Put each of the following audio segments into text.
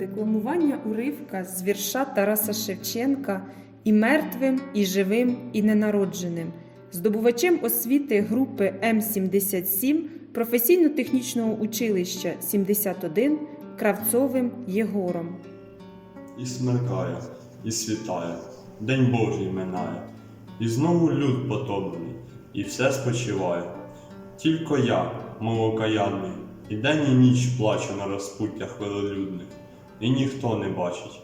декламування уривка з вірша Тараса Шевченка і мертвим, і живим, і ненародженим, здобувачем освіти групи М77 професійно-технічного училища 71 Кравцовим Єгором. І смеркає, і світає, День Божий минає, і знову люд потомлений, і все спочиває. Тільки я, мов окаянний, і день і ніч плачу на розпуттях велолюдних, і ніхто не бачить,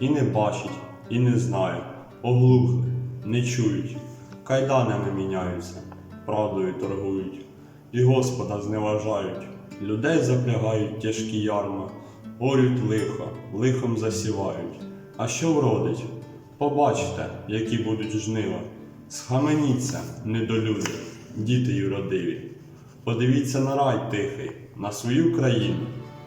і не бачить, і не знає, оглухли, не чують, кайданами міняються, правдою торгують, і Господа зневажають, людей запрягають тяжкі ярма, орють лихо, лихом засівають. А що вродить? Побачте, які будуть жнива. Схаменіться, недолюди, діти юродиві. Подивіться на рай тихий, на свою країну.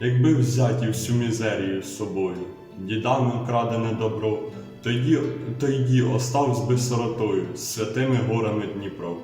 якби взяті всю мізерію з собою, дідами крадене добро, тоді, тоді оставсь би сиротою з святими горами Дніпро.